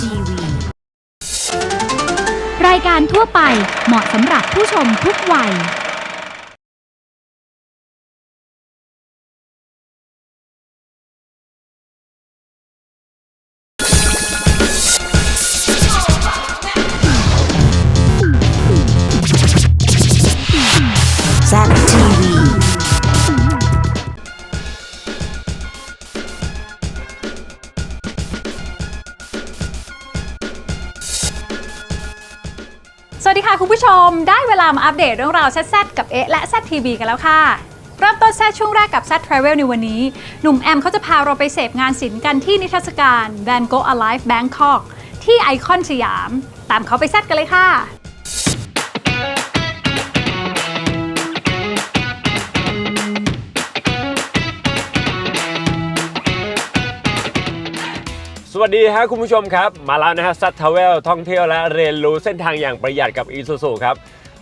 TV รายการทั่วไปเหมาะสำหรับผู้ชมทุกวัย ดีค่ะคุณผู้ชม ได้เวลามาอัปเดตเรื่องราวแซดกับเอ๊ะและแซดทีวีกันแล้วค่ะ เริ่มต้นแซดช่วงแรกกับแซดทราเวลในวันนี้ หนุ่มแอมเขาจะพาเราไปเสพงานศิลป์กันที่นิทรรศการ Van Gogh Alive Bangkok ที่ไอคอนสยาม ตามเขาไปแซดกันเลยค่ะ สวัสดีครับคุณผู้ชมครับ มาแล้วนะฮะซัตทาวเวลท่องเที่ยวและเรียนรู้เส้นทางอย่างประหยัดกับอีซูซูครับ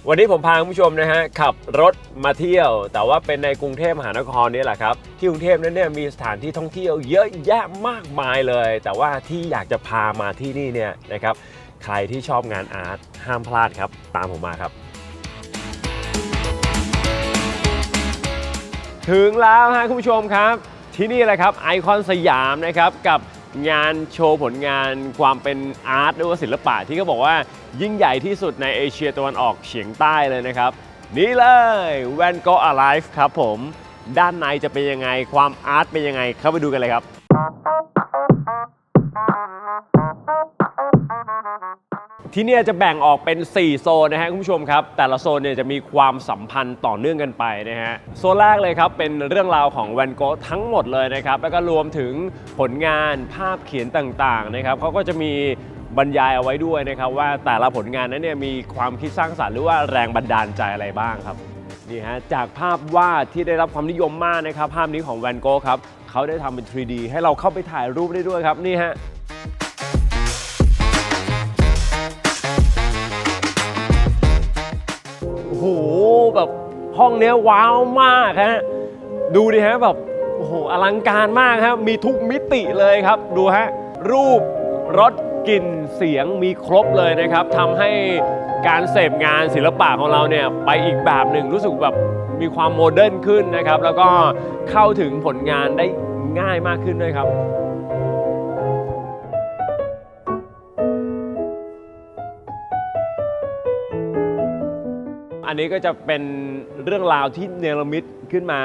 วันนี้ผมพาคุณผู้ชมนะฮะขับรถมาเที่ยว แต่ว่าเป็นในกรุงเทพมหานครนี่แหละครับ ที่กรุงเทพนั้นเนี่ยมีสถานที่ท่องเที่ยวเยอะแยะมากมายเลย แต่ว่าที่อยากจะพามาที่นี่เนี่ยนะครับใครที่ชอบงานอาร์ตห้ามพลาดครับ ตามผมมาครับ ถึงแล้วฮะคุณผู้ชมครับ ที่นี่แหละครับไอคอนสยามนะครับกับ งานโชว์ผลงานความเป็นอาร์ตหรือว่าศิลปะที่เขาบอกว่ายิ่งใหญ่ที่สุดในเอเชียตะวันออกเฉียงใต้เลยนะครับ นี่เลยแวนโก g h Alive ครับผม ด้านในจะเป็นยังไงความอาร์ตเป็นยังไงเข้าไปดูกันเลยครับ ที่เนี่ยจะแบ่งออกเป็น 4 โซนนะฮะคุณผู้ชมครับ แต่ละโซนเนี่ยจะมีความสัมพันธ์ต่อเนื่องกันไปนะฮะโซนแรกเลยครับ เป็นเรื่องราวของแวนโกะทั้งหมดเลยนะครับ แล้วก็รวมถึงผลงานภาพเขียนต่างๆนะครับเขาก็จะมีบรรยายเอาไว้ด้วยนะครับ ว่าแต่ละผลงานนั้นเนี่ยมีความคิดสร้างสรรค์หรือว่าแรงบันดาลใจอะไรบ้างครับนี่ฮะจากภาพวาดที่ได้รับความนิยมมากนะครับ ภาพนี้ของแวนโกะครับเขาได้ทำเป็น 3D ให้เราเข้าไปถ่ายรูปได้ด้วยครับนี่ฮะ แบบห้องเนี้ยว้าวมากฮะดูดิฮะแบบโอ้โหอลังการมากครับมีทุกมิติเลยครับดูฮะรูปรสกลิ่นเสียงมีครบเลยนะครับทำให้การเสพงานศิลปะของเราเนี่ยไปอีกแบบหนึ่งรู้สึกแบบมีความโมเดิร์นขึ้นนะครับ แล้วก็เข้าถึงผลงานได้ง่ายมากขึ้นด้วยครับ นนี้ก็จะเป็นเรื่องราวที่เนรมิตขึ้นมา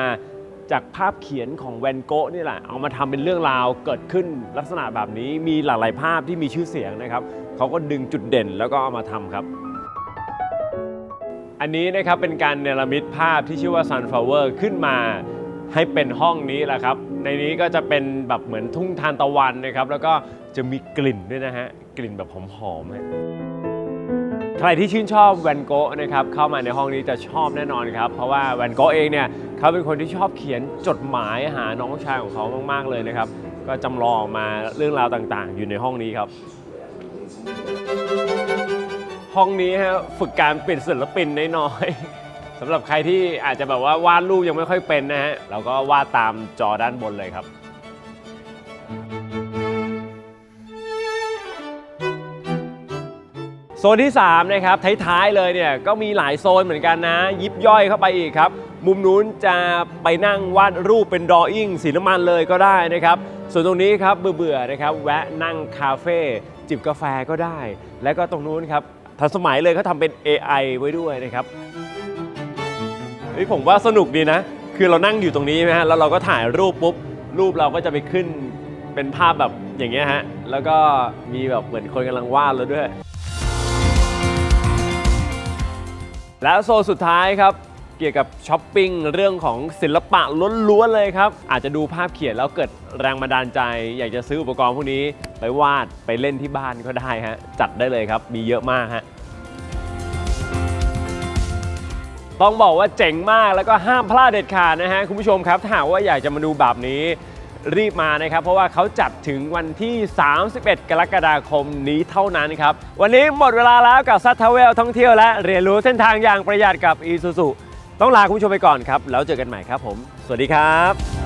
จากภาพเขียนของแวนโกะนี่แหละ เอามาทำเป็นเรื่องราวเกิดขึ้นลักษณะแบบนี้มีหลากหลายภาพที่มีชื่อเสียงนะครับเขาก็ดึงจุดเด่นแล้วก็เอามาทำครับ อันนี้นะครับเป็นการเนรมิตภาพที่ชื่อว่า Sunflower ขึ้นมาให้เป็นห้องนี้แหละครับ ในนี้ก็จะเป็นแบบเหมือนทุ่งทานตะวันนะครับ แล้วก็จะมีกลิ่นด้วยนะฮะ กลิ่นแบบหอมๆฮะ ใครที่ชื่นชอบแวนโกะนะครับเข้ามาในห้องนี้จะชอบแน่นอนครับเพราะว่าแวนโกะเองเนี่ยเขาเป็นคนที่ชอบเขียนจดหมายหาน้องชายของเขามาก ๆ เลยนะครับ ก็จำลองมาเรื่องราวต่างๆ อยู่ในห้องนี้ครับ ห้องนี้ฮะฝึกการเป็นศิลปินน้อยๆสำหรับใครที่อาจจะแบบว่าวาดรูปยังไม่ค่อยเป็นนะฮะเราก็วาดตามจอด้านบนเลยครับ โซนที่3นะครับท้ายๆเลยเนี่ยก็มีหลายโซนเหมือนกันนะ ยิบย่อยเข้าไปอีกครับ มุมนู้นจะไปนั่งวาดรูปเป็นดออิ่งสีน้ำมันเลยก็ได้นะครับ ส่วนตรงนี้ครับเบื่อๆนะครับ แวะนั่งคาเฟ่จิบกาแฟก็ได้ แล้วก็ตรงนู้นครับทันสมัยเลยเขาทำเป็น AI ไว้ด้วยนะครับเฮ้ยผมว่าสนุกดีนะ คือเรานั่งอยู่ตรงนี้ใช่ไหมฮะแล้วเราก็ถ่ายรูปปุ๊บรูปเราก็จะไปขึ้นเป็นภาพแบบอย่างเงี้ยฮะแล้วก็มีแบบเหมือนคนกำลังวาดแล้วด้วย และโซนสุดท้ายครับเกี่ยวกับช้อปปิ้งเรื่องของศิลปะล้วนๆเลยครับ อาจจะดูภาพเขียนแล้วเกิดแรงบันดาลใจ อยากจะซื้ออุปกรณ์พวกนี้ ไปวาดไปเล่นที่บ้านก็ได้ฮะจัดได้เลยครับ มีเยอะมากฮะต้องบอกว่าเจ๋งมากแล้วก็ห้ามพลาดเด็ดขาดนะฮะคุณผู้ชมครับถ้าหากว่าอยากจะมาดูแบบนี้ รีบมานะครับ เพราะว่าเขาจัดถึงวันที่ 31 กรกฎาคมนี้เท่านั้นครับ วันนี้หมดเวลาแล้วกับซัตทเวลท่องเที่ยวและเรียนรู้เส้นทางอย่างประหยัดกับอีซูซูต้องลาคุณผู้ชมไปก่อนครับ แล้วเจอกันใหม่ครับผม สวัสดีครับ